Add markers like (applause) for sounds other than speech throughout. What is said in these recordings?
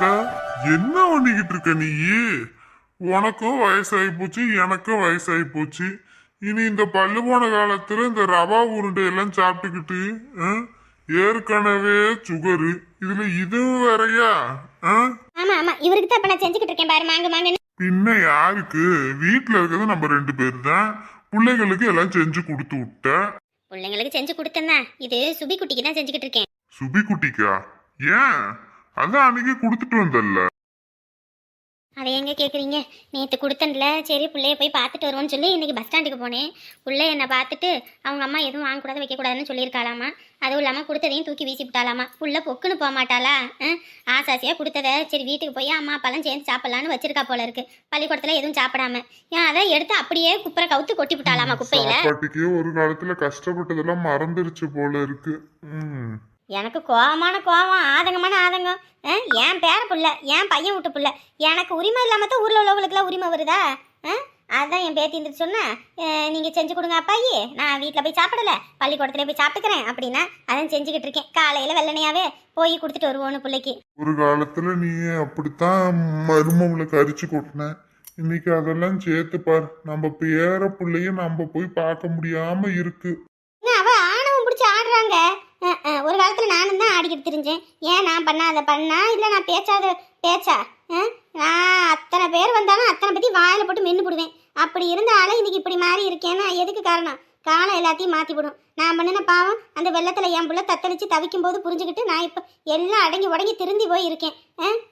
அக்கா, என்ன பண்ணிக்கிட்டு இருக்க நீ உனக்கும் வயசாகி போச்சு எனக்கும் வயசாகி போச்சு. இனி இந்த பல்லு போன காலத்துல இந்த ரவா உருண்டை எல்லாம் சாப்பிட்டுக்கிட்டு ஏற்கனவே சுகரு. இதுல இதுவும் வேறயா? ஆமா ஆமா. இவருக்கு தான் நான் செஞ்சுக்கிட்டு இருக்கேன் பாரு. மாங்க பின்ன யாருக்கு? வீட்டுல இருக்கிறது நம்ம ரெண்டு பேர் தான். பிள்ளைங்களுக்கு எல்லாம் செஞ்சு கொடுத்து விட்ட. பிள்ளைங்களுக்கு செஞ்சு கொடுத்தேன் இது சுபி குட்டிக்கு தான் செஞ்சுக்கிட்டு இருக்கேன். சுபி குட்டிக்கா? ஏன்? அதான் அன்னைக்கு கொடுத்துட்டு வந்தல்ல அதை எங்க கேக்குறீங்க? நேத்து கொடுத்தன்ல. சரி பிள்ளைய போய் பார்த்துட்டு வருவோம்னு சொல்லி இன்னைக்கு பஸ் ஸ்டாண்டுக்கு போனேன். பிள்ளை என்னை பார்த்துட்டு அவங்க அம்மா எதுவும் வாங்கக்கூடாது வைக்கக்கூடாதுன்னு சொல்லியிருக்காளாமா? அதுவும் இல்லாமல் கொடுத்ததையும் தூக்கி வீசி விட்டாலாமா புள்ள பொக்குன்னு போக மாட்டாளா? ஆசாசியாக கொடுத்தத. சரி வீட்டுக்கு போய் அம்மா அப்பாலாம் சேர்ந்து சாப்பிடலான்னு வச்சிருக்கா போல இருக்கு. பள்ளிக்கூடத்தில் எதுவும் சாப்பிடாம. ஏன் அதை எடுத்து அப்படியே குப்பரை கவுத்து கொட்டி விட்டாலாமா குப்பையில? ஒரு காலத்துல கஷ்டப்பட்டதெல்லாம் மறந்துருச்சு போல இருக்கு. எனக்கு கோவமான கோவம் ஆதங்கமான ஆதங்கம். என் பேர புள்ள என் பையன் விட்டு புள்ள. எனக்கு உரிமை இல்லாமல் தான் ஊரில் உள்ளவங்களுக்குலாம் உரிமை வருதா? அதுதான் என் பேத்தி இருந்துட்டு சொன்னேன் நீங்கள் செஞ்சு கொடுங்க அப்பாயி. நான் வீட்டில் போய் சாப்பிடல. பள்ளிக்கூடத்துல போய் சாப்பிட்டுக்கிறேன். அப்படின்னா அதான் செஞ்சுக்கிட்டு இருக்கேன். காலையில் வெள்ளனையாவே போய் கொடுத்துட்டு வருவோன்னு பிள்ளைக்கு. ஒரு காலத்தில் நீ அப்படித்தான் மருமவளுக்கு அரிச்சு கொட்டின. இன்னைக்கு அதெல்லாம் சேர்த்து பார். நம்ம பேர பிள்ளைய நம்ம போய் பார்க்க முடியாம இருக்கு ஏங்க, அவ ஆணவம் பிடிச்சி ஆடுறாங்க அஹ், அஹ், ஒரு காலத்தில் நானும் தான் ஆடிக்கிட்டு தெரிஞ்சேன். ஏன் நான் பண்ணாத பண்ணா? இல்லை நான் பேச்சாத பேச்சா? நான் அத்தனை பேர் வந்தாலும் அத்தனை பற்றி வாயில் போட்டு மென்று போடுவேன். அப்படி இருந்தாலும் இன்னைக்கு இப்படி மாறி இருக்கேன்னா எதுக்கு காரணம்? காலம் எல்லாத்தையும் மாற்றி விடும் நான் பண்ணின பாவம் அந்த வெள்ளத்தில் என் பிள்ளை தத்தளிச்சு தவிக்கும் போது புரிஞ்சுக்கிட்டு நான் இப்போ எல்லாம் அடங்கி உடங்கி திருந்தி போய் இருக்கேன்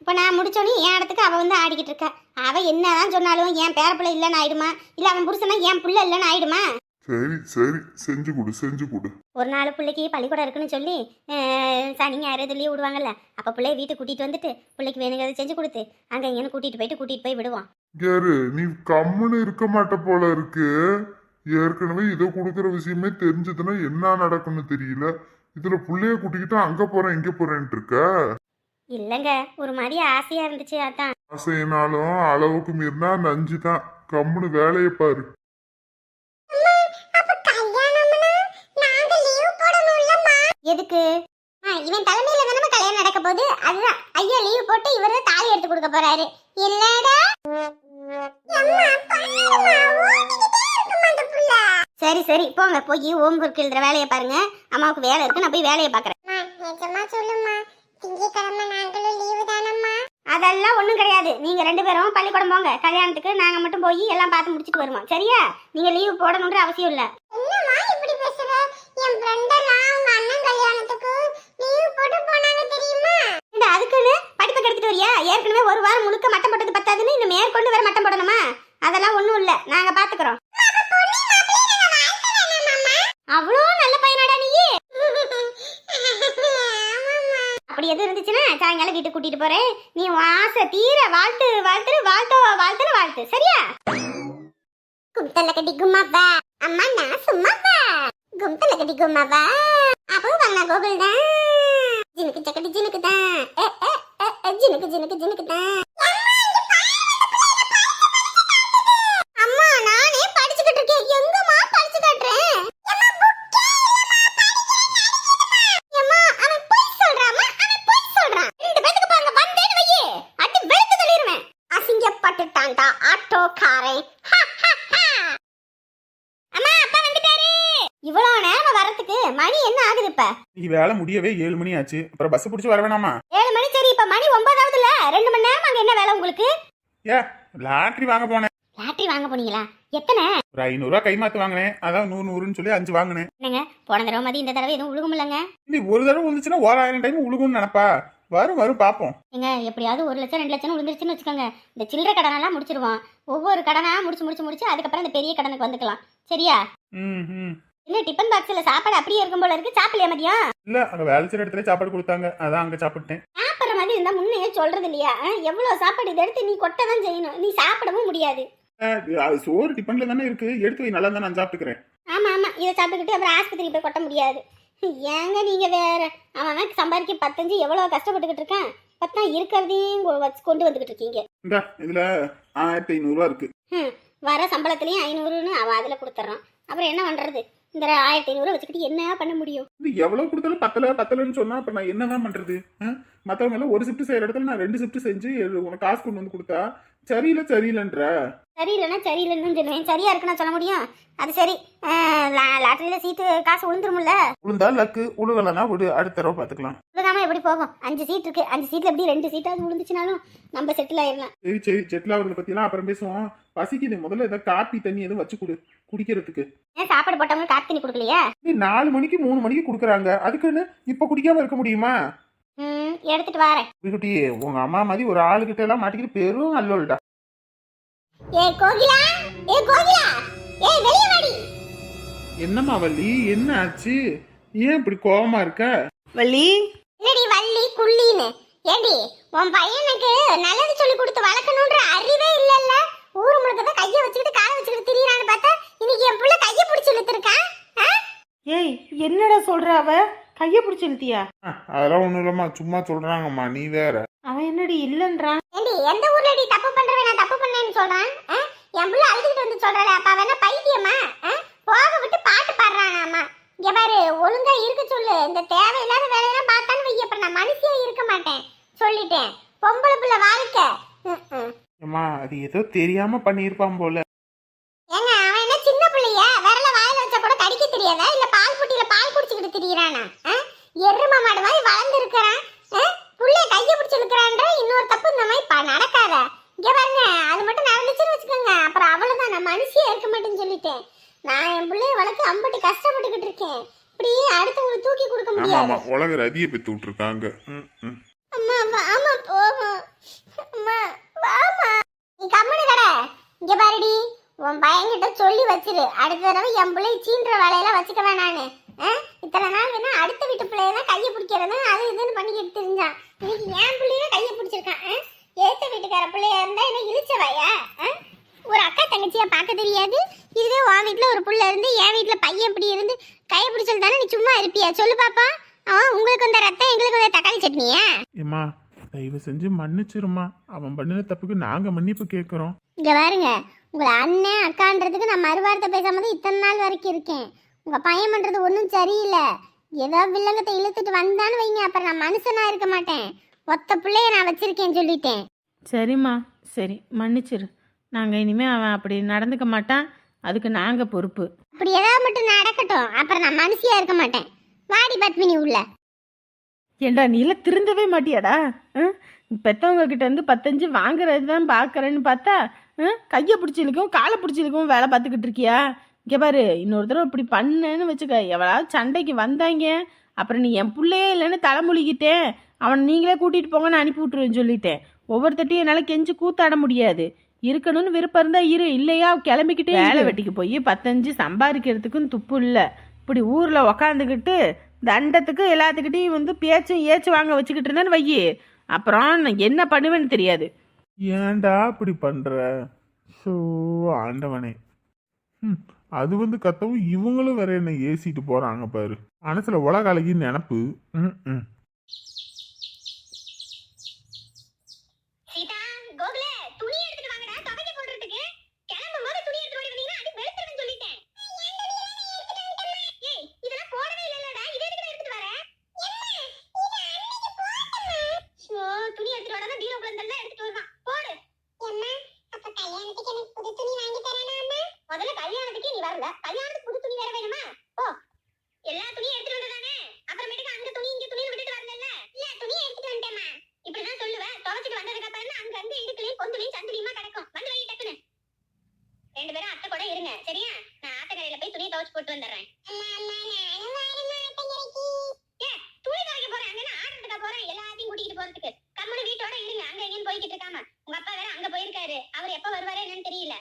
இப்போ நான் முடிச்சோன்னே என் இடத்துக்கு அவள் வந்து ஆடிக்கிட்டு இருக்கா. அவள் என்னதான் சொன்னாலும் என் பேர பிள்ளை இல்லைன்னு ஆயிடுமா? இல்லை அவன் புருஷனா என் பிள்ளை இல்லைன்னு ஆயிடுமா? சரி சரி. செஞ்சு கொடு செஞ்சு கொடு. ஒரு நாள் பிள்ளைக்கு பள்ளிக்கூடம் இருக்குன்னு சொல்லி அஹ், சனி ஞாயிறு லீவ் விடுவாங்கல்ல. அப்போ பிள்ளைய வீட்டுக்கு கூட்டிகிட்டு வந்துட்டு பிள்ளைக்கு வேணுங்கிறத செஞ்சு கொடுத்து அங்கே இங்கேன்னு கூட்டிகிட்டு போயிட்டு கூட்டிகிட்டு போய் விடுவோம் யாரு? நீ கம்முன்னு இருக்க மாட்ட போல இருக்கு. ஏற்கனவே இதை கொடுக்குற விஷயமே தெரிஞ்சதுன்னா என்ன நடக்கும்னு தெரியல. இதுல புள்ளைய கூட்டிக்கிட்டு அங்க போறேன் இங்க போறேன்ட்டு இருக்க? இல்லைங்க ஒரு மாதிரி ஆசையாக இருந்துச்சு அதான். ஆசைனாலும் அளவுக்கு மீறினா நஞ்சு தான் கம்முன்னு வேலையை பாரு. எதுக்கு? இவன் தலைமையில தானே கல்யாணம் நடக்க போகுது? அதுதான். ஐயா லீவ் போட்டு இவரு தாலி எடுத்து கொடுக்க போறாரு. இல்லடா. சரி சரி போங்க. போய் ஓம் குறுக்கு எழுதுற வேலையை பாருங்க. அம்மாவுக்கு வேலை இருக்கு. நான் போய் வேலையை பாக்குறேன் அதெல்லாம் ஒண்ணும் கிடையாது. நீங்க ரெண்டு பேரும் பள்ளிக்கூடம் போங்க. கல்யாணத்துக்கு நாங்க மட்டும் போய் எல்லாம் பார்த்து முடிச்சிட்டு வருவோம். சரியா? நீங்க லீவ் போடணுன்ற அவசியம் இல்ல. என்னம்மா இப்படி பேசுற? என் ஃப்ரெண்டெல்லாம் அவங்க அண்ணன் கல்யாணத்துக்கு லீவு போட்டு போனாங்க தெரியுமா? இந்த அதுக்குன்னு படிப்பை கெடுத்துட்டு வரியா? ஏற்கனவே ஒரு வாரம் முழுக்க மட்டம் போட்டது பத்தாதுன்னு இன்னும் மேற்கொண்டு வேற மட்டம் போடணுமா? அதெல்லாம் ஒண்ணும் இல்ல. நாங்க பாத்துக்கிறோம். அவ்வளோ நல்ல பையனாடா நீ அப்படி எது இருந்துச்சுன்னா சாயங்காலம் வீட்டுக்கு கூட்டிட்டு போறேன். நீ ஆசை தீர வாழ்த்து வாழ்த்து வாழ்த்தோ வாழ்த்துன்னு வாழ்த்து. சரியா? கும்தல கட்டி கும்மாவா அம்மா நான் சும்மாவா கும்தல கட்டி கும்மாவா அப்போ வாங்க கோகுல் தான் ஜினுக்கு சக்கடி ஜினுக்கு தான் ஏ, ஏ, ஏ, ஏ, ஜினுக்கு ஜினுக்கு ஜினுக்கு தான் அம்மா நானே படிச்சுக்கிட்டு இருக்கேன் எங்கம்மா படிச்சு காட்டுறேன் அம்மா அவன் பொய் சொல்றாமா அவன் பொய் சொல்றான் ரெண்டு பேத்துக்கு பாருங்க வந்தேன்னு வையே அடி வெளுத்து தள்ளிடுவேன் அசிங்கப்பட்டுட்டான்டா ஆட்டோக்காரன் அம்மா அப்பா வந்துட்டாரு இவ்வளோ நேரம் வரதுக்கு இப்ப இன்னைக்கு வேலை முடியவே ஏழு மணி ஆச்சு. அப்புறம் பஸ் பிடிச்சி வர வேணாமா? ஏழு மணி? சரி இப்ப மணி ஒன்பதாவதுல. ரெண்டு மணி நேரம் அங்க என்ன வேலை உங்களுக்கு? ஏ லாட்ரி வாங்க போனேன். லாட்டரி வாங்க போனீங்களா? எத்தனை? ஒரு ஐநூறுரூவா கைமாத்து வாங்கினேன். அதான் நூறு நூறுன்னு சொல்லி அஞ்சு வாங்கினேன். என்னங்க போன தடவை மாதிரி இந்த தடவை எதுவும் உழுகும் இல்லைங்க இது ஒரு தடவை விழுந்துச்சுன்னா ஓராயிரம் டைம் உழுகும்னு நினைப்பா. வரும் வரும் பார்ப்போம் ஏங்க எப்படியாவது ஒரு லட்சம் ரெண்டு லட்சம் விழுந்துருச்சுன்னு வச்சுக்கோங்க. இந்த சில்லறை கடனெல்லாம் முடிச்சிருவோம். ஒவ்வொரு கடனா முடிச்சு முடிச்சு முடிச்சு அதுக்கப்புறம் இந்த பெரிய கடனுக்கு வந்துக்கலாம். சரியா? ம் ம். என்ன டிஃபன் பாக்ஸில் சாப்பாடு அப்படியே இருக்கும் போல இருக்கு. சாப்பிடலையா மதியம்? இல்லை அங்கே வேலை செய்கிற இடத்துல சாப்பாடு கொடுத்தாங்க. அதான் அங்கே சாப்பிட்டேன். சாப்பிட்ற மாதிரி இருந்தா முன்னையே சொல்றது இல்லையா? எவ்வளவு சாப்பாடு இதை எடுத்து நீ கொட்ட தான் செய்யணும். நீ சாப்பிடவும் முடியாது. அது சோறு டிஃபனில் தானே இருக்கு. எடுத்து வை நல்லா தான் நான் சாப்பிட்டுக்கிறேன். ஆமா ஆமா. இதை சாப்பிட்டுக்கிட்டு அப்புறம் ஆஸ்பத்திரி போய் கொட்ட முடியாது. ஏங்க நீங்க வேற? அவன் சம்பாதிக்க பத்தஞ்சு எவ்வளவு கஷ்டப்பட்டுக்கிட்டு இருக்கான்? பத்தா இருக்கிறதையும் கொண்டு வந்துகிட்டு இருக்கீங்க. இந்தா இதில் ஆயிரத்தி ஐநூறுரூவா இருக்கு. வர சம்பளத்துலயும் ஐநூறுன்னு அவன் அதில் கொடுத்துட்றான் அப்புறம் என்ன பண்றது? இந்த ஆயிரத்தி ஐநூறு வச்சுக்கிட்டு என்ன பண்ண முடியும்? இது எவ்வளோ கொடுத்தாலும் பத்தல பத்தலன்னு சொன்னா அப்புறம் நான் என்னதான் பண்றது? மற்றவங்க எல்லாம் ஒரு ஷிஃப்ட் செய்யற இடத்துல நான் ரெண்டு ஷிஃப்ட் செஞ்சு உனக்கு காசு கொண்டு வந்து கொடுத்தா? சரியில்லை சரியில்லைன்ற. சரியில்லைன்னா சரியில்லைன்னு சொல்லுவேன். சரியா இருக்குன்னு சொல்ல முடியும். அது சரி. லாட்டரியில் சீட்டு காசு விழுந்துருமுல்ல உளுந்தா லக்கு உழுகலன்னா விடு. அடுத்த தடவை பார்த்துக்கலாம் விழுகாம எப்படி போகும்? அஞ்சு சீட் இருக்கு. அஞ்சு சீட்ல எப்படி ரெண்டு சீட்டாவது விழுந்துச்சுனாலும் நம்ம செட்டில் ஆயிடலாம். சரி சரி. செட்டில் ஆகுறத பற்றிலாம் அப்புறம் பேசுவோம். பசிக்குது. முதல்ல ஏதாவது காப்பி தண்ணி எதுவும் வச்சு கொடு. குடிக்கிறதுக்கு. ஏன் சாப்பாடு போட்டவங்க காப்பி தண்ணி கொடுக்கலையா? நீ நாலு மணிக்கு மூணு மணிக்கு கொடுக்குறாங்க. அதுக்குன்னு இப்போ குடிக்காம இருக்க முடியுமா? ம் எடுத்துட்டு வரேன். விகுட்டி உங்க அம்மா மாதிரி ஒரு ஆளுகிட்ட எல்லாம் மாட்டிக்கிட்டு பெரும் அல்லோல்டா ஏ கோகிலா? ஏ கோகிலா? ஏ வெளிய வாடி. என்னம்மா வள்ளி என்ன ஆச்சு? ஏன் இப்படி கோவமா இருக்க? வள்ளி? இல்லடி வள்ளி குள்ளின்னு. ஏடி உன் பையனுக்கு நல்லது சொல்லி கொடுத்து வளர்க்கணுன்ற அறிவே இல்லல்ல? ஊர் முழுக்க கையை வச்சுக்கிட்டு காலை வச்சுக்கிட்டு திரியறான்னு பார்த்தா இன்னைக்கு என் புள்ள கையை பிடிச்சி இழுத்துருக்கான் ஆ? ஏய் என்னடா சொல்ற அவ? கைய பிடிச்சி இழுத்தியா? அதெல்லாம் ஒண்ணும் இல்லம்மா சும்மா சொல்றாங்கம்மா நீ வேற. அவன் என்னடி இல்லன்றான் ஏண்டி எந்த ஊர்ல நீ தப்பு பண்றவன் நான் தப்பு பண்ணேன்னு சொல்றான்? ஆ? என் புள்ள அழுதுகிட்டு வந்து சொல்றாளே அப்ப அவன் என்ன பைத்தியமா? ஆ? போக விட்டு பாட்டு பாடுறானாமா? இங்க பாரு ஒழுங்கா இருக்க சொல்லு. இந்த தேவையில்லாத வேலையெல்லாம் பார்த்தான்னு வைய அப்புறம் நான் மனுஷியே இருக்க மாட்டேன். சொல்லிட்டேன். பொம்பளை பிள்ளை வாழ்க்கை. அம்மா அது ஏதோ தெரியாம பண்ணியிருப்பான் போல. ஏங்க அவன் என்ன சின்ன பிள்ளைய? விரல வாயில வச்சா கூட கடிக்க தெரியாதா? இல்ல பால் புட்டியில பால் குடிச்சுக்கிட்டு திரியறானா எரும மாடு மாதிரி வளர்ந்து இருக்கிறான் புள்ளைய கைய பிடிச்சு இழுக்கிறான்ற இன்னொரு தப்பு இந்த மாதிரி நடக்காத. இங்க பாருங்க அது மட்டும் நடந்துச்சுன்னு வச்சுக்கோங்க. அப்புறம் அவ்வளவுதான். நான் மனுஷியே இருக்க மாட்டேன்னு சொல்லிட்டேன். நான் என் பிள்ளைய வளர்க்க அம்பட்டு கஷ்டப்பட்டுக்கிட்டு இருக்கேன். இப்படி அடுத்தவங்களுக்கு தூக்கி கொடுக்க முடியாது. ஆமா. உலக ரதியை பெத்து விட்டுருக்காங்க. அம்மா வாமா போவோம் அம்மா வாமா நீ கம்முனு கடை. இங்க பாருடி. உன் பையன்கிட்ட சொல்லி வச்சிரு. அடுத்த தடவை என் பிள்ளை சீன்ற வேலையெல்லாம் வச்சுக்க வேணான்னு? இத்தனை நாள் வேணா அடுத்த வீட்டு பிள்ளையெல்லாம் கையை பிடிக்கிறது அது இதுன்னு பண்ணிக்கிட்டு தெரிஞ்சான் இன்னைக்கு என் பிள்ளைய கையை பிடிச்சிருக்கான் ஆ? ஏத்த வீட்டுக்கார பிள்ளையா இருந்தா என்ன இழிச்சவாயா ஆ? ஒரு அக்கா தங்கச்சியா பார்க்க தெரியாது. இதுவே உன் வீட்டுல ஒரு புள்ள இருந்து என் வீட்டுல பையன் இப்படி இருந்து கையை பிடிச்சது தானே நீ சும்மா இருப்பியா? சொல்லு பாப்பா. அவன் உங்களுக்கு வந்த ரத்தம் எங்களுக்கு வந்த தக்காளி சட்னியா? ஏம்மா தயவு செஞ்சு மன்னிச்சிருமா அவன் பண்ணின தப்புக்கு நாங்க மன்னிப்பு கேட்குறோம் இங்க பாருங்க உங்களை அண்ணன் அக்கான்றதுக்கு நான் மறுவார்த்தை பேசாம தான் இத்தனை நாள் வரைக்கும் இருக்கேன். உங்க பையன் பண்றது ஒன்றும் சரியில்லை. ஏதோ வில்லங்கத்தை இழுத்துட்டு வந்தான்னு வைங்க. அப்புறம் நான் மனுஷனா இருக்க மாட்டேன். ஒத்த பிள்ளைய நான் வச்சிருக்கேன் சொல்லிட்டேன். சரிம்மா. சரி மன்னிச்சிரு. நாங்க இனிமே அவன் அப்படி நடந்துக்க மாட்டான். அதுக்கு நாங்க பொறுப்பு. அப்படி ஏதாவது மட்டும் நடக்கட்டும். அப்புறம் நான் மனுஷியா இருக்க மாட்டேன். வாடி பத்மினி உள்ள. ஏண்டா நீ எல்லாம் திருந்தவே மாட்டியாடா? ம்? பெத்தவங்க கிட்ட இருந்து பத்தஞ்சு வாங்குறது தான் பார்க்கறேன்னு பார்த்தா? கையை பிடிச்சி இழுக்கவும் காலை பிடிச்சி இழுக்கவும் வேலை பார்த்துக்கிட்டு இருக்கியா? இங்கே பாரு இன்னொரு தடவை இப்படி பண்ணேன்னு வச்சுக்க. எவளாவது சண்டைக்கு வந்தாங்க அப்புறம் நீ என் பிள்ளையே இல்லைன்னு தலைமொழிக்கிட்டேன் அவனை நீங்களே கூட்டிகிட்டு போங்கன்னு அனுப்பி விட்டுருவேன்னு சொல்லிட்டேன். ஒவ்வொருத்தட்டையும் என்னால் கெஞ்சி கூத்தாட முடியாது. இருக்கணும்னு விருப்பம் இருந்தா இரு. இல்லையா? கிளம்பிக்கிட்டே வேலை வெட்டிக்கு போய் பத்தஞ்சு சம்பாதிக்கிறதுக்கும் துப்பு இல்லை. இப்படி ஊரில் உக்காந்துக்கிட்டு தண்டத்துக்கு எல்லாத்துக்கிட்டையும் வந்து பேச்சும் ஏச்சு வாங்க வச்சுக்கிட்டு இருந்தேன்னு வையி. அப்புறம் நான் என்ன பண்ணுவேன்னு தெரியாது. ஏன்டா இப்படி பண்ற? ஸோ ஆண்டவனே. ம், அது வந்து கத்தவும் இவங்களும் வேற என்ன ஏசிட்டு போறாங்க பாரு. மனசுல உலக அழகி நினப்பு. ம் ம் சீதா கோகுல துணி எடுத்துட்டு வாங்கடா துவைக்க போடுறதுக்கு கிளம்பும் போது துணி எடுத்து ஓடி வந்தீங்கன்னா அடி வெளுத்துருன்னு சொல்லிட்டேன் ஏய் இதெல்லாம் போடவே இல்லலடா இத எதுக்கு எடுத்துட்டு வர ஷோ துணி எடுத்துட்டு வரதா பீரோக்குள்ள இருந்தெல்லாம் எடுத்துட்டு வருவான் போடு அம்மா அப்ப கல்யாணத்துக்கு எனக்கு புது துணி வாங்கி தரானா அம்மா முதல்ல கல்யாணத்துக்கு நீ வரல கல்யாணத்துக்கு புது துணி வேற வேணுமா போ எல்லா துணியும் எடுத்துட்டு வந்ததானே அப்புறமேட்டுக்கு அந்த துணி இங்க துணி விட்டுட்டு வரல இல்ல துணி எடுத்துட்டு வந்துட்டேம்மா இப்படிதான் சொல்லுவேன் துவைச்சிட்டு வந்ததுக்கு அப்புறம் அங்க அங்க இடுப்புலயும் பொந்துலையும் சந்திலியுமா கிடக்கும் வந்து வை டக்குன்னு ரெண்டு பேரும் அத்தை கூட இருங்க சரியா நான் ஆத்தக்கரையில போய் துணி துவைச்சு போட்டு வந்துடுறேன் ஏ, துணி துவைக்க போறேன் அங்க நான் ஆடுறதுக்கா போறேன் எல்லாத்தையும் கூட்டிட்டு போறதுக்கு கம்முனு வீட்டோட இருங்க அங்க எங்கேயும் போய்கிட்டு இருக்காம உங்க அப்பா வேற அங்க போயிருக்காரு அவர் எப்ப வருவாரே என்னன்னு தெரியல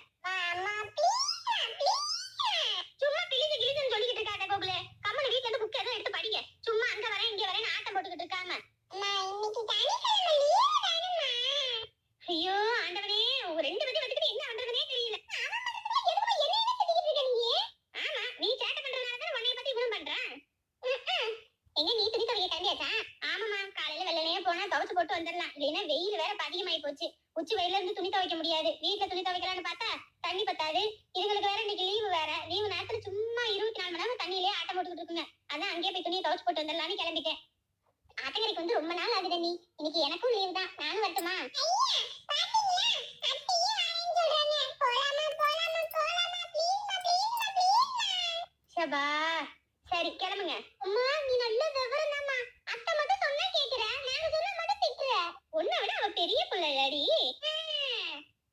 சும்மா பிளிச்சு கிழிச்சுன்னு சொல்லிக்கிட்டு இருக்காத கோகுலே கம்முனு வீட்ல இருந்து புக் எதுவும் எடுத்து படிங்க சும்மா அங்க வரேன் இங்க வரேன் ஆட்டம் போட்டுக்கிட்டு இருக்காம ஐயோ ஆண்டவனே உங்க ரெண்டு பேரும் வச்சுக்கிட்டு என்ன பண்றதுனே தெரியல ஆமா நீ சேட்டை பண்றதுனால தான் உன்னைய பத்தி இவனும் பண்றான் எங்க நீ துணி துவைக்க கிளம்பியாச்சா ஆமாமா காலையில வெள்ளனையே போனா துவைச்சு போட்டு வந்துடலாம் இல்லைன்னா வெயில் வேற இப்ப அதிகமாயி போச்சு உச்சி வெயில இருந்து துணி துவைக்க முடியாது. வீட்டுல துணி துவைக்கலாம்னு பார்த்தா தண்ணி பத்தாது இதுங்களுக்கு வேற இன்னைக்கு லீவு வேற லீவு நேரத்துல சும்மா இருபத்தி நாலு மணி நேரம் தண்ணியிலே ஆட்டம் போட்டுக்கிட்டு இருக்குங்க அதான் அங்கேயே போய் துணியை துவைச்சு போட்டு வந்துடலாம்னு கிளம்பிட்டேன் ஆத்தங்கரைக்கு வந்து ரொம்ப நாள் ஆகுது நீ இன்னைக்கு எனக்கும் லீவ் தான் நானும் வரட்டுமா ஷபா சரி கிளம்புங்க அம்மா நீ நல்ல விவரம் தாம்மா அத்தை மட்டும் சொன்னா கேக்குற நாங்க சொல்ல மட்டும் திட்டுற உன்னை விட அவ பெரிய பிள்ளைடி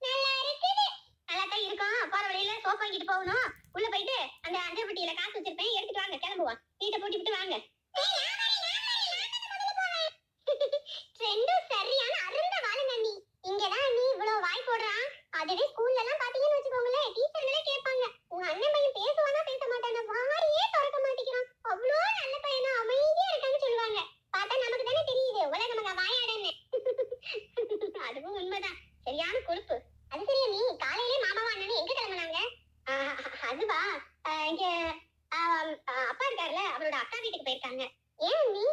நல்லா இருக்குது நல்லா தான் இருக்கும் போற வழியில சோப் வாங்கிட்டு போகணும் உள்ள போயிட்டு அந்த அஞ்சல் பெட்டியில காசு வச்சிருப்பேன் எடுத்துட்டு வாங்க கிளம்புவோம் வீட்டை பூட்டி விட்டு வாங்க ரெண்டும் சரியான அருந்த வாழுங்க நீ இங்கதான் நீ இவ்வளவு வாய் போடுறான் அதுவே ஸ்கூல்ல எல்லாம் பாத்தீங்கன்னு வச்சுக்கோங்களேன் டீச்சர்களே கேட்பாங்க உங்க அண்ணன் பையன் பேசுவானா பேச மாட்டானா வாயே திறக்க மாட்டேங்கிறான் அவ்வளோ நல்ல பையனா அமைதியா இருக்கான்னு சொல்லுவாங்க பார்த்தா நமக்கு தானே தெரியுது உலகம் அங்க வாயாடன்னு அதுவும் உண்மைதான் சரியான கொழுப்பு அது சரியா நீ காலையிலே மாமாவா அண்ணனும் எங்க கிளம்புனாங்க ஆஹ், அதுவா ஆஹ், இங்க ஆஹ், ஆஹ், அப்பா இருக்காருல்ல அவரோட அக்கா வீட்டுக்கு போயிருக்காங்க ஏன் நீ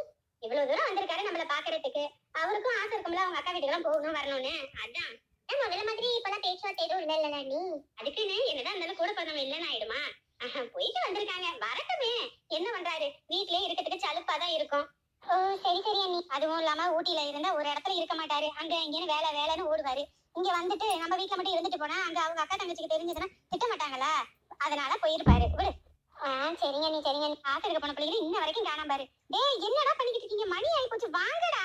இவ்வளவு தூரம் வந்திருக்காரு நம்மள பாக்குறதுக்கு அவருக்கும் ஆசை இருக்கும்ல அவங்க அக்கா வீட்டுக்கு எல்லாம் போகணும் வரணும்னு அதான் ஏன் முதல்ல மாதிரி இப்பதான் பேச்சுவார்த்தை எதுவும் இல்ல இல்ல நீ அதுக்குன்னு என்னதான் இருந்தாலும் கூட பிறந்தவங்க இல்லைன்னு ஆயிடுமா ஆஹா, போயிட்டு வந்திருக்காங்க வரட்டுமே என்ன பண்றாரு வீட்லயே இருக்கிறதுக்கு சலுப்பா தான் இருக்கும் ஓ சரி சரி அண்ணி அதுவும் இல்லாம ஊட்டியில இருந்தா ஒரு இடத்துல இருக்க மாட்டாரு அங்க இங்கேன்னு வேலை வேலைன்னு ஓடுவாரு. இங்க வந்துட்டு நம்ம வீட்டுல மட்டும் இருந்துட்டு போனா அங்க அவங்க அக்கா தங்கச்சிக்கு தெரிஞ்சதுன்னா திட்ட மாட்டாங்களா? அதனால போயிருப்பாரு. ஒரு ஆஹ் சரிங்க நீ சரிங்க. நீ பாத்துருக்க போன பிள்ளைங்க இன்ன வரைக்கும் காணாம பாரு. டேய் என்னடா பண்ணிக்கிட்டு இருக்கீங்க? மணி ஆகி போச்சு. வாங்கடா.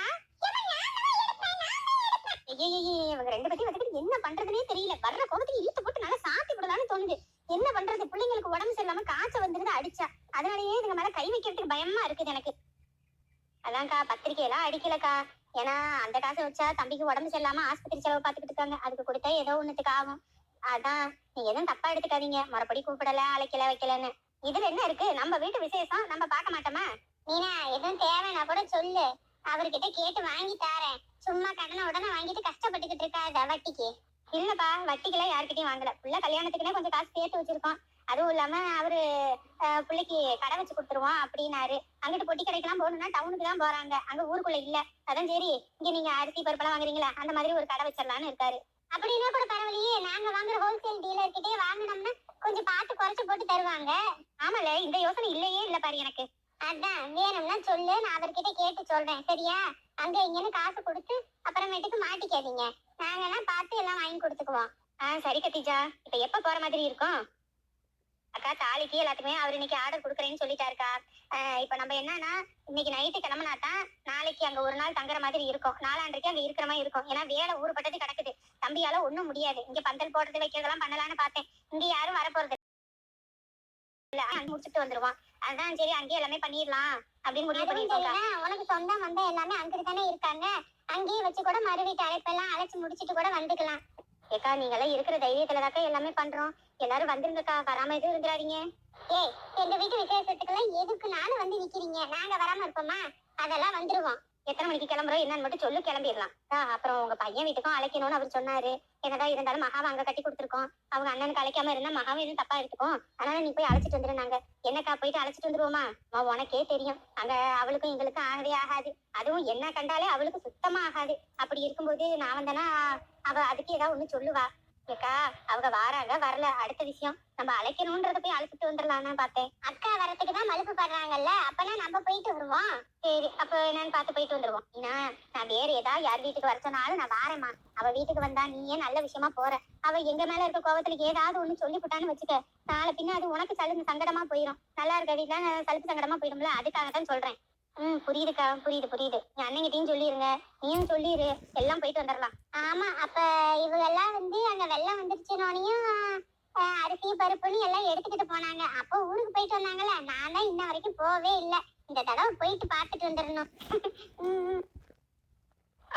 இவங்க ரெண்டு பத்தி வந்துட்டு என்ன பண்றதுனே தெரியல. வர்ற கோபத்துக்கு இழுத்து போட்டு நல்லா சாத்தி விடலாம்னு தோணுது. என்ன பண்றது? பிள்ளைங்களுக்கு உடம்பு சரியில்லாம காய்ச்சல் வந்துருந்து அடிச்சா. அதனாலயே இதுங்க மேல கை வைக்கிறதுக்கு பயமா இருக்குது எனக்கு. அதான்க்கா பத்திரிக்கை எல்லாம் அடிக்கலக்கா. ஏன்னா அந்த காசை வச்சா தம்பிக்கு உடம்பு சரியில்லாம ஆஸ்பத்திரி செலவு பார்த்துக்கிட்டு இருக்காங்க. அதுக்கு கொடுத்தா ஏதோ ஒண்ணுத்துக்கு ஆகும். அதான் நீங்க எதுவும் தப்பா எடுத்துக்காதீங்க. மறுபடி கூப்பிடல அழைக்கல வைக்கலன்னு. இதுல என்ன இருக்கு? நம்ம வீட்டு விசேஷம் நம்ம பார்க்க மாட்டோமா? நீனா எதுவும் தேவைன்னா கூட சொல்லு. அவர்கிட்ட கேட்டு வாங்கி தாரேன். சும்மா கடனை உடனே வாங்கிட்டு கஷ்டப்பட்டுக்கிட்டு இருக்காத வட்டிக்கு. இல்லப்பா வட்டிக்கெல்லாம் யார்கிட்டயும் வாங்கல. புள்ள கல்யாணத்துக்குனே கொஞ்சம் காசு சேர்த்து வச்சிருக்கோம். அதுவும் இல்லாம அவரு பிள்ளைக்கு கடை வச்சு கொடுத்துருவோம் அப்படின்னாரு. அங்கிட்டு பொட்டி கடைக்கெல்லாம் போகணும்னா டவுனுக்கு தான் போறாங்க. அங்க ஊருக்குள்ள இல்ல. அதான் சரி இங்க நீங்க அரிசி பருப்பெல்லாம் வாங்குறீங்களா? அந்த மாதிரி ஒரு கடை வச்சிடலாம்னு இருக்காரு. அப்படின்னா கூட பரவாயில்லையே நாங்க வாங்குற ஹோல்சேல் டீலர் கிட்டே வாங்கினோம்னா கொஞ்சம் பார்த்து குறைச்சு போட்டு தருவாங்க. ஆமால இந்த யோசனை இல்லையே இல்ல பாரு எனக்கு. அதான் வேணும்னா சொல்லு நான் அவர்கிட்ட கேட்டு சொல்றேன். சரியா? அங்க இங்கன்னு காசு கொடுத்து அப்புறமேட்டுக்கு மாட்டிக்காதீங்க. நாங்கெல்லாம் பார்த்து எல்லாம் வாங்கி கொடுத்துக்குவோம். ஆஹ் சரி கத்திஜா. இப்ப எப்ப போற மாதிரி இருக்கும்? அக்கா தாலிக்கு எல்லாத்துக்குமே அவர் இன்னைக்கு ஆர்டர் கொடுக்குறேன்னு சொல்லிட்டாருக்கா. இப்ப நம்ம என்னன்னா இன்னைக்கு நைட்டு கிளம்புனா தான் நாளைக்கு அங்க ஒரு நாள் தங்குற மாதிரி இருக்கும். நாளான்றைக்கு அங்க இருக்கிற மாதிரி இருக்கும். ஏன்னா வேலை ஊறுபட்டது கிடக்குது. தம்பியால ஒண்ணும் முடியாது. இங்க பந்தல் போடுறது வைக்கிறதெல்லாம் பண்ணலாம்னு பார்த்தேன். இங்க யாரும் வரப்போறது இல்ல. முடிச்சுட்டு வந்துருவான் அதான் சரி அங்கேயே எல்லாமே பண்ணிடலாம் அப்படின்னு முடிவு பண்ணிருக்கோம் உனக்கு சொந்தம் வந்தா எல்லாமே அங்கிட்டு தானே இருக்காங்க. அங்கேயே வச்சு கூட மறு வீட்டு அழைப்பெல்லாம் அழைச்சு முடிச்சிட்டு கூட வந்துக்கலாம். ஏக்கா நீங்க எல்லாம் இருக்கிற தைரியத்துலதாக்கா எல்லாமே பண்றோம். எல்லாரும் வந்துருங்கக்கா வராம எதுவும் இருந்துடாதீங்க. ஏய் எங்க வீட்டு விசேஷத்துக்கெல்லாம் எதுக்கு நானும் வந்து நிக்கிறீங்க? நாங்க வராம இருப்போமா? அதெல்லாம் வந்துருவோம். எத்தனை மணிக்கு கிளம்புறோம்? என்னன்னு மட்டும் சொல்லு கிளம்பிடலாம். அப்புறம் உங்க பையன் வீட்டுக்கும் அழைக்கணும்னு அவர் சொன்னாரு. என்னதான் இருந்தாலும் மகாவை அங்க கட்டி கொடுத்துருக்கோம். அவங்க அண்ணனுக்கு அழைக்காம இருந்தா மகாவை எதுவும் தப்பா எடுத்துக்கும். அதனால நீ போய் அழைச்சிட்டு வந்துரு நாங்க. என்னக்கா போயிட்டு அழைச்சிட்டு வந்துருவோமா? உனக்கே தெரியும். அங்க அவளுக்கும் எங்களுக்கும் ஆகவே ஆகாது. அதுவும் என்ன கண்டாலே அவளுக்கு சுத்தமா ஆகாது. அப்படி இருக்கும்போது நான் வந்தேன்னா அவ அதுக்கு ஏதாவது ஒண்ணு சொல்லுவா. அக்கா அவங்க வாராங்க வரல. அடுத்த விஷயம் நம்ம அழைக்கணும்ன்றத போய் அழைச்சிட்டு வந்துடலாம்னு பார்த்தேன். அக்கா வரத்துக்கு தான் மலுப்பு படுறாங்கல்ல அப்பனா நம்ம போயிட்டு வருவோம். சரி அப்ப என்னன்னு பார்த்து போயிட்டு வந்துருவோம். ஏன்னா நான் வேற ஏதாவது யார் வீட்டுக்கு வர சொன்னாலும் நான் வாரேம்மா. அவ வீட்டுக்கு வந்தா நீயே நல்ல விஷயமா போற. அவ எங்க மேல இருக்க கோவத்துல ஏதாவது ஒண்ணு சொல்லி போட்டான்னு வச்சுக்க. நாளை பின்ன அது உனக்கு சலுப்பு சங்கடமா போயிடும் நல்லா இருக்க வீட்டுல சலுப்பு சங்கடமா போயிடும்ல அதுக்காக தான் சொல்றேன். ம் புரியுதுக்கா புரியுது புரியுது. என் அண்ணங்கிட்டையும் சொல்லிருங்க. நீயும் சொல்லிரு. எல்லாம் போயிட்டு வந்துடலாம் ஆமா அப்ப இவங்க எல்லாம் வந்து அங்க வெள்ளம் வந்துருச்சுனோனையும் அரிசி பருப்புன்னு எல்லாம் எடுத்துக்கிட்டு போனாங்க. அப்போ ஊருக்கு போயிட்டு வந்தாங்கல்ல. நான் தான் இன்ன வரைக்கும் போவே இல்லை. இந்த தடவை போயிட்டு பார்த்துட்டு வந்துடணும் (laughs)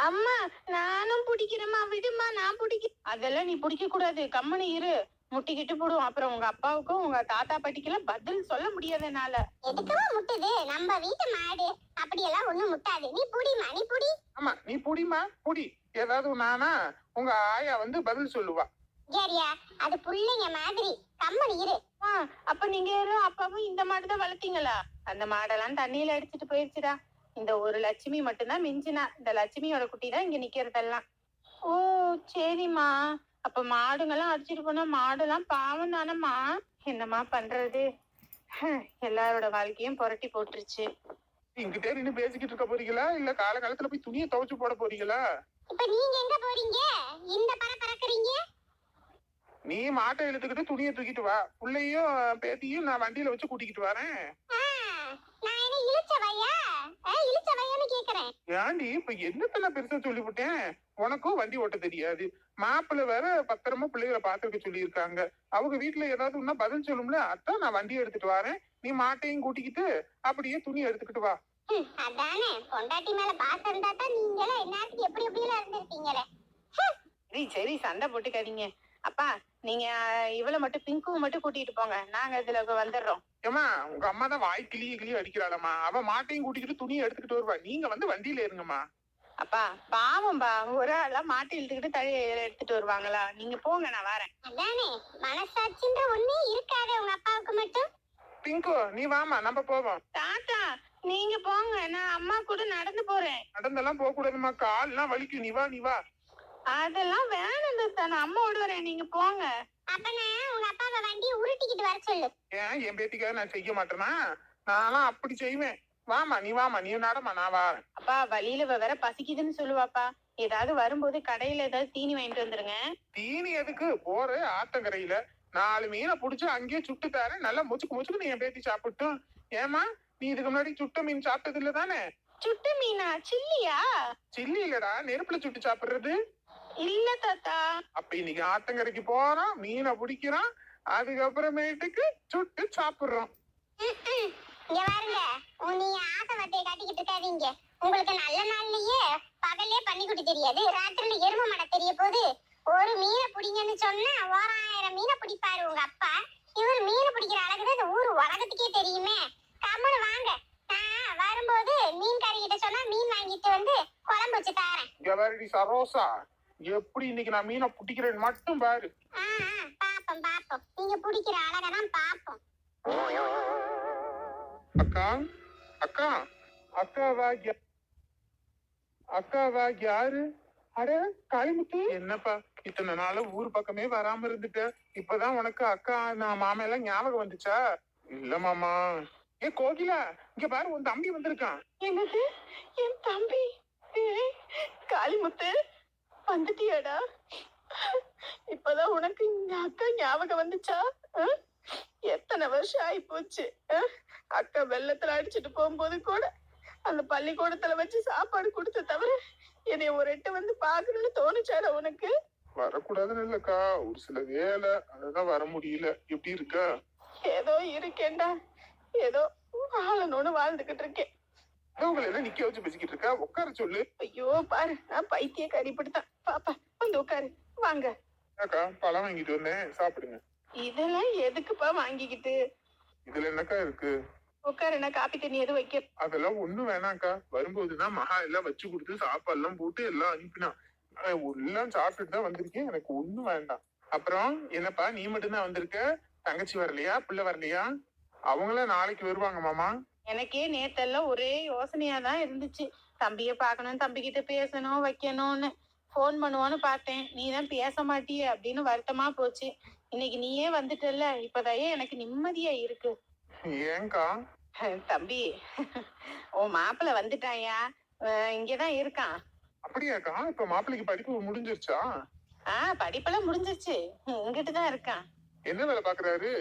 அம்மா நானும் பிடிக்கிறேம்மா. விடுமா நான் பிடிக்க அதெல்லாம் நீ பிடிக்க கூடாது. கம்மனு இரு. முட்டிக்கிட்டு போடும் அப்புறம் உங்க அப்பாவுக்கும் உங்க தாத்தா பாட்டிக்கெல்லாம் பதில் சொல்ல முடியாது என்னால. எதுக்குமா முட்டுது? நம்ம வீட்டு மாடு. அப்படியெல்லாம் ஒண்ணும் முட்டாது. நீ புடிமா? நீ புடி? ஆமா நீ புடிமா? புடி. ஏதாவது நானா உங்க ஆயா வந்து பதில் சொல்லுவா. ஏரியா அது புள்ளைங்க மாதிரி. கம்மனு இரு. ஆ, அப்ப நீங்க யாரும் அப்பாவும் இந்த மாடு தான் வளர்த்தீங்களா? அந்த மாடெல்லாம் தண்ணியில அடிச்சிட்டு போயிருச்சுடா. இந்த ஒரு லட்சுமி மட்டும்தான் மிஞ்சினா. இந்த லட்சுமியோட குட்டி தான் இங்க நிக்கிறதெல்லாம். ஓ சரிம்மா. அப்ப மாடுங்கெல்லாம் அடிச்சிட்டு போனா மாடெல்லாம் பாவம் தானம்மா. என்னம்மா பண்றது? எல்லாரோட வாழ்க்கையும் புரட்டி போட்டுருச்சு. இங்கிட்டே நின்று பேசிக்கிட்டு இருக்க போறீங்களா? இல்ல காலகாலத்துல போய் துணியை துவைச்சு போட போறீங்களா? இப்ப நீங்க எங்க போறீங்க? இந்த பற பறக்குறீங்க? நீ மாட்டை இழுத்துக்கிட்டு துணியை தூக்கிட்டு வா. புள்ளையும் பேத்தியும் நான் வண்டியில வச்சு கூட்டிக்கிட்டு வரேன் ஆ, நான் என்ன இழுச்சவையா ஆ, ஏண்டி இப்ப என்னத்த நான் பெருசா சொல்லிவிட்டேன்? உனக்கும் வண்டி ஓட்ட தெரியாது. மாப்பிள்ளை வேற பத்திரமா பிள்ளைகளை பாத்துக்க சொல்லி இருக்காங்க அவங்க வீட்டுல ஏதாவது ஒன்னா பதில் சொல்லும்ல? அதான் நான் வண்டி எடுத்துட்டு வரேன். நீ மாட்டையும் கூட்டிக்கிட்டு அப்படியே துணி எடுத்துக்கிட்டு வா. அதானே. பொண்டாட்டி மேல பாசம் இருந்தா தான் நீங்களும் என்னத்துக்கு எப்படி எப்படி எல்லாம் இருந்திருப்பீங்களே? சரி சரி சண்டை போட்டுக்காதீங்க. அப்பா நீங்க இவளை மட்டும் பிங்குவை மட்டும் கூட்டிட்டு போங்க. நாங்க இதுல வந்துடுறோம். ஏமா உங்க அம்மா தான் வாய் கிளிய கிளிய அடிக்கிறாளம்மா. அவ மாட்டையும் கூட்டிக்கிட்டு துணியை எடுத்துக்கிட்டு வருவா. நீங்க வந்து வண்டியில இருங்கம்மா அப்பா பாவம்பா. ஒரு ஆளா மாட்டு இழுத்துக்கிட்டு தழைய எடுத்துட்டு வருவாங்களா? நீங்க போங்க நான் வரேன். அதானே மனசாட்சின்ற ஒண்ணே இருக்காது உங்க அப்பாவுக்கு மட்டும். பிங்கு நீ வாமா நம்ம போவோம். தாத்தா நீங்க போங்க. நான் அம்மா கூட நடந்து போறேன். நடந்தெல்லாம் போக கூடாதுமா கால்லாம் வலிக்கும். நீ வா நீ வா. அதெல்லாம் வேணும் தாத்தா நான் அம்மா விடுறேன் நீங்க போங்க. அப்பனா உங்க அப்பாவை வண்டியை உருட்டிக்கிட்டு வர சொல்லு. ஏன்? என் பேத்திக்காக நான் செய்ய மாட்டேனா? நான்லாம் அப்படி செய்வேன். வாமா நீ வாமா நீ நடமா நான் வாரேன். அப்பா வழியில வேற பசிக்குதுன்னு சொல்லுவாப்பா. ஏதாவது வரும்போது கடையில ஏதாவது தீனி வாங்கிட்டு வந்துருங்க. தீனி எதுக்கு? போற ஆத்தங்கரையில. நாலு மீனை புடிச்சு அங்கேயே சுட்டு தரேன். நல்லா முச்சுக்கு முச்சுக்கு நீ என் பேத்தி சாப்பிட்டும். ஏமா நீ இதுக்கு முன்னாடி சுட்ட மீன் சாப்பிட்டது இல்ல தானே சுட்டு மீனா? சில்லியா? சில்லி இல்லடா. நெருப்புல சுட்டு சாப்பிடுறது. இல்ல தாத்தா. அப்ப இன்னைக்கு ஆத்தங்கரைக்கு போறோம் மீனை பிடிக்கிறோம் அதுக்கப்புறமேட்டுக்கு சுட்டு சாப்பிடுறோம். இங்க பாருங்க நீங்க ஆசை வார்த்தையை காட்டிக்கிட்டு இருக்காதீங்க. உங்களுக்கு நல்ல நாள்லயே பகல்லே பன்னிக்குட்டி தெரியாது. ராத்திரில எரும மடை தெரிய போது ஒரு மீனை பிடிங்கன்னு சொன்னா ஓராயிரம் மீனை பிடிப்பாரு உங்க அப்பா. இவர் மீனை பிடிக்கிற அழகுதான் இந்த ஊர் உலகத்துக்கே தெரியுமே. கம்முனு வாங்க. நான் வரும்போது மீன் கறி கிட்ட சொன்னா மீன் வாங்கிட்டு வந்து குழம்பு வச்சு தரேன். சரோசா. எப்படி இன்னைக்கு நான் மீனை பிடிக்கிறேன்னு மட்டும் பாரு. பாப்போம் பாப்போம். நீங்க பிடிக்கிற அழகதான் பாப்போம். அக்கா அக்கா அக்காவா அக்காவா யாரு? அட காளிமுத்து. என்னப்பா இத்தனை நாள ஊர் பக்கமே வராம இருந்துட்ட. இப்பதான் உனக்கு அக்கா நான் மாமா எல்லாம் ஞாபகம் வந்துச்சா? இல்ல மாமா. ஏ கோகிலா இங்க பாரு உன் தம்பி வந்திருக்கான். என்னது? என் தம்பி? காளிமுத்து. வந்துட்டியாடா? இப்பதான் உனக்கு இந்த அக்கா ஞாபகம் வந்துச்சா? எத்தனை வருஷம் ஆகி போச்சு அக்கா வெள்ளத்துல அடிச்சிட்டு போகும்போது கூட அந்த பள்ளிக்கூடத்துல வச்சு சாப்பாடு கொடுத்த தவிர என்னை ஒரு எட்டு வந்து பாக்கணும்னு தோணுச்சாடா உனக்கு? வரக்கூடாதுன்னு இல்லக்கா. ஒரு சில வேலை அதுதான் வர முடியல. எப்படி இருக்கா? ஏதோ இருக்கேன்டா. ஏதோ வாழணும்னு வாழ்ந்துகிட்டு இருக்கேன். உங்களை எல்லாம் நிக்க வச்சு பேசிக்கிட்டு இருக்கா? உட்கார சொல்லு. ஐயோ பாரு நான் பைத்திய கறிப்படுத்தான் பாப்பா வந்து உட்காரு. வாங்க. அக்கா பழம் வாங்கிட்டு வந்தேன். சாப்பிடுங்க. இதெல்லாம் எதுக்குப்பா வாங்கிக்கிட்டு? இதுல என்னக்கா இருக்கு? உட்காரு நான் காப்பி தண்ணி எதுவும் வைக்க. அதெல்லாம் ஒண்ணும் வேணாம்க்கா. வரும்போதுதான் மகா எல்லாம் வச்சு கொடுத்து சாப்பாடு எல்லாம் போட்டு எல்லாம் அனுப்பினான். நான் எல்லாம் சாப்பிட்டுட்டு தான் வந்திருக்கேன். எனக்கு ஒண்ணும் வேண்டாம். அப்புறம் என்னப்பா நீ மட்டும்தான் வந்திருக்க? தங்கச்சி வரலையா? பிள்ளை வரலையா? அவங்களாம் நாளைக்கு வருவாங்க மாமா. எனக்கே நேத்தெல்லாம் ஒரே யோசனையா தான் இருந்துச்சு. தம்பிய பார்க்கணும் தம்பிக்கிட்ட பேசணும் வைக்கணும்னு. ஃபோன் பண்ணுவான்னு பார்த்தேன். நீ தான் பேச மாட்டியே அப்படின்னு வருத்தமா போச்சு. இன்னைக்கு நீயே வந்துட்டல்ல. இப்பதையே எனக்கு நிம்மதியா இருக்கு? ஏங்கா? தம்பி உன் மாப்பிள்ள வந்துட்டாயா இங்கதான் இருக்கான். அப்படியாக்கா? இப்ப மாப்பிள்ளைக்கு படிப்பு முடிஞ்சிருச்சா? ஆஹ் படிப்பெல்லாம் முடிஞ்சிருச்சு. இங்கிட்டு தான் இருக்கான். என்ன வேலை பாக்குறாரு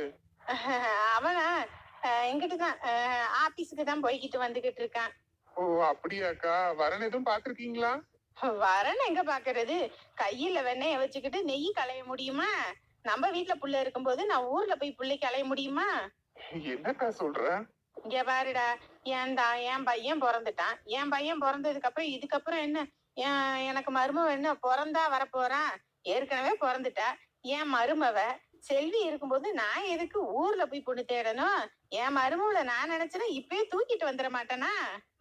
அவனா? எங்கிட்டு தான் ஆபீஸுக்கு தான் போய்கிட்டு வந்துகிட்டு இருக்கான். ஓ அப்படியாக்கா? வரன் எதுவும் பாத்திருக்கீங்களா வரேன்னு எங்க பாக்குறது கையில வெண்ணெய வச்சுக்கிட்டு நெய் களைய முடியுமா? நம்ம வீட்ல புள்ள இருக்கும்போது நான் ஊர்ல போய் புள்ளைக்கு அலைய முடியுமா? என்னக்கா சொல்ற? இங்க பாருடா ஏன்டா என் பையன் பிறந்துட்டான். என் பையன் பிறந்ததுக்கு அப்புறம் இதுக்கப்புறம் என்ன? என் எனக்கு மருமவ என்ன பிறந்தா வரப்போறான் ஏற்கனவே பிறந்துட்டா. என் மருமவ செல்வி இருக்கும்போது நான் எதுக்கு ஊர்ல போய் பொண்ணு தேடணும்? என் மருமவளை நான் நினைச்சேன்னா இப்பயே தூக்கிட்டு வந்துட மாட்டேனா?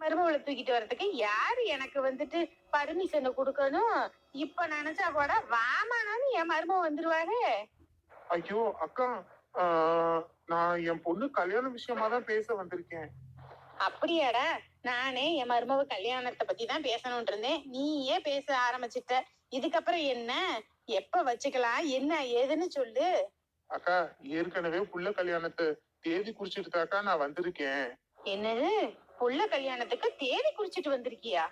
மருமவளை தூக்கிட்டு வர்றதுக்கு யாரு எனக்கு வந்துட்டு பர்மிஷன் கொடுக்கணும்? இப்ப நினைச்சா கூட வாமானாலும் என் மருமவ வந்துருவாரு ஐயோ அக்கா நான் என் பொண்ணு கல்யாண விஷயமா தான் பேச வந்திருக்கேன். அப்படியாடா நானே என் மருமவ கல்யாணத்தை பத்தி தான் பேசணும்னு இருந்தேன். நீயே பேச ஆரம்பிச்சிட்ட. இதுக்கப்புறம் என்ன? எப்ப வச்சுக்கலாம்? என்ன ஏதுன்னு சொல்லு. அக்கா ஏற்கனவே புள்ள கல்யாணத்தை தேதி குறிச்சிட்டு நான் வந்திருக்கேன். என்னது? புள்ள கல்யாணத்துக்கு தேதி குறிச்சிட்டு வந்திருக்கியா?